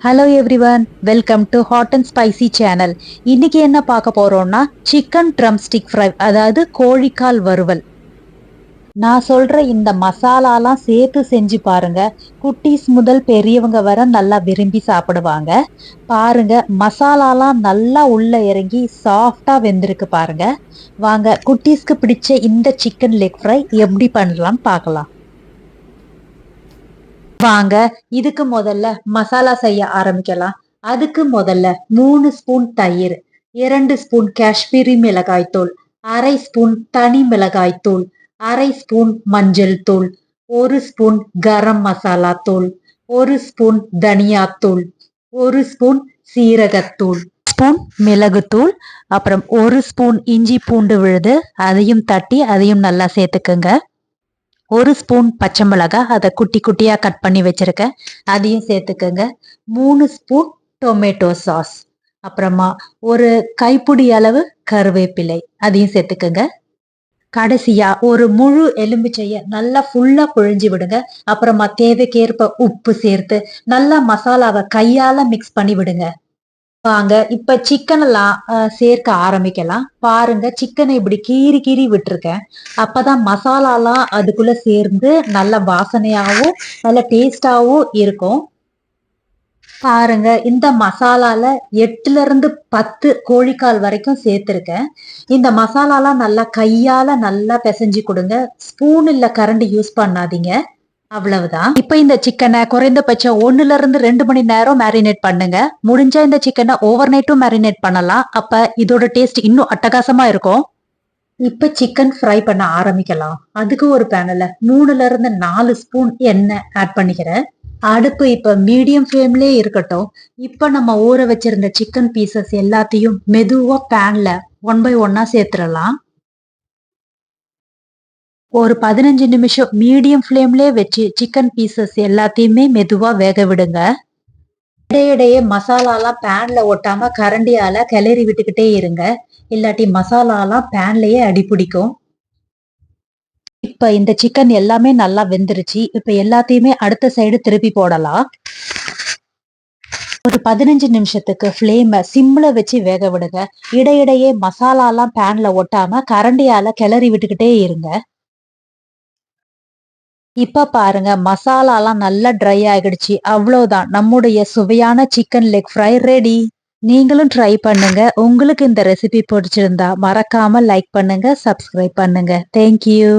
Hello everyone welcome to hot and spicy channel இன்னைக்கு என்ன பார்க்க போறோம்னா சிக்கன் ட்ரம் ஸ்டிக் ஃப்ரை அதாவது கோழிக்கால் வறுவல். நான் சொல்ற இந்த மசாலாலாம் சேர்த்து செஞ்சு பாருங்க. குட்டீஸ் முதல் பெரியவங்க வர நல்லா விரும்பி சாப்பிடுவாங்க. பாருங்க மசாலாலாம் நல்லா உள்ள இறங்கி சாஃப்டா வெந்திருக்கு பாருங்க. வாங்க குட்டீஸ்க்கு பிடிச்ச இந்த சிக்கன் லெக் ஃப்ரை எப்படி பண்ணலாம்னு பார்க்கலாம். வாங்க இதுக்கு முதல்ல மசாலா செய்ய ஆரம்பிக்கலாம். அதுக்கு முதல்ல மூணு ஸ்பூன் தயிர் இரண்டு ஸ்பூன் காஷ்மீரி மிளகாய் தூள் அரை ஸ்பூன் தனி மிளகாய் தூள் அரை ஸ்பூன் மஞ்சள் தூள் ஒரு ஸ்பூன் கரம் மசாலா தூள் ஒரு ஸ்பூன் தனியா தூள் ஒரு ஸ்பூன் சீரகத்தூள் ஸ்பூன் மிளகுத்தூள் அப்புறம் ஒரு ஸ்பூன் இஞ்சி பூண்டு விழுது அதையும் தட்டி அதையும் நல்லா சேர்த்துக்குங்க. ஒரு ஸ்பூன் பச்சை மிளகாய் அதை குட்டி குட்டியா கட் பண்ணி வச்சிருக்கேன் அதையும் சேர்த்துக்கோங்க. மூணு ஸ்பூன் டொமேட்டோ சாஸ். அப்புறமா ஒரு கைப்பிடி அளவு கருவேப்பிலை அதையும் சேர்த்துக்கோங்க. கடைசியா ஒரு முழு எலும்பிச்சைய நல்லா ஃபுல்லா புழிஞ்சு விடுங்க. அப்புறமா தேவைக்கேற்ப உப்பு சேர்த்து நல்லா மசாலாவை கையால மிக்ஸ் பண்ணி விடுங்க. வாங்க. இப்ப சிக்கன் எல்லாம் சேர்க்க ஆரம்பிக்கலாம். பாருங்க சிக்கனை இப்படி கீறி கீறி விட்டுருக்கேன். அப்பதான் மசாலாலாம் அதுக்குள்ள சேர்ந்து நல்ல வாசனையாவும் நல்ல டேஸ்டாவும் இருக்கும். பாருங்க இந்த மசாலால எட்டுல இருந்து பத்து கோழிக்கால் வரைக்கும் சேர்த்திருக்கேன். இந்த மசாலாலாம் நல்லா கையால நல்லா பிசைஞ்சு கொடுங்க. ஸ்பூன் இல்ல கரண்டி யூஸ் பண்ணாதீங்க. அவ்வளவுதான். இப்ப இந்த சிக்கனை குறைந்தபட்சம் ஒண்ணுல இருந்து ரெண்டு மணி நேரம் மேரினேட் பண்ணுங்க. முடிஞ்சா இந்த சிக்கனை ஓவர் நைட்டும் மேரினேட் பண்ணலாம். அப்ப இதோட டேஸ்ட் இன்னும் அட்டகாசமா இருக்கும். இப்ப சிக்கன் ஃப்ரை பண்ண ஆரம்பிக்கலாம். அதுக்கு ஒரு பேனல்ல மூணுல இருந்து நாலு ஸ்பூன் எண்ணெய் ஆட் பண்ணிக்கிறேன். அடுப்பு இப்ப மீடியம் ஃப்ளேம்லயே இருக்கட்டும். இப்ப நம்ம ஊற வச்சிருந்த சிக்கன் பீசஸ் எல்லாத்தையும் மெதுவா பேன்ல ஒன் பை ஒன்னா சேர்த்துடலாம். ஒரு பதினஞ்சு நிமிஷம் மீடியம் ஃப்ளேம்லேயே வச்சு சிக்கன் பீசஸ் எல்லாத்தையுமே மெதுவாக வேக விடுங்க. இடையிடையே மசாலாலாம் பேனில் ஒட்டாமல் கரண்டியால் கிளறி விட்டுக்கிட்டே இருங்க. இல்லாட்டி மசாலாலாம் பேன்லேயே அடிபிடிக்கும். இப்போ இந்த சிக்கன் எல்லாமே நல்லா வெந்துருச்சு. இப்போ எல்லாத்தையுமே அடுத்த சைடு திருப்பி போடலாம். ஒரு பதினஞ்சு நிமிஷத்துக்கு ஃப்ளேமை சிம்மில் வச்சு வேக விடுங்க. இடையிடையே மசாலாலாம் பேனில் ஒட்டாமல் கரண்டியால் கிளறி விட்டுக்கிட்டே இருங்க. இப்ப பாருங்க மசாலாலாம் நல்லா ட்ரை ஆகிடுச்சு அவ்வளவுதான். நம்முடைய சுவையான சிக்கன் லெக் ஃப்ரை ரெடி நீங்களும் ட்ரை பண்ணுங்க. உங்களுக்கு இந்த ரெசிபி பிடிச்சிருந்தா மறக்காம லைக் பண்ணுங்க சப்ஸ்கிரைப் பண்ணுங்க. தேங்க்யூ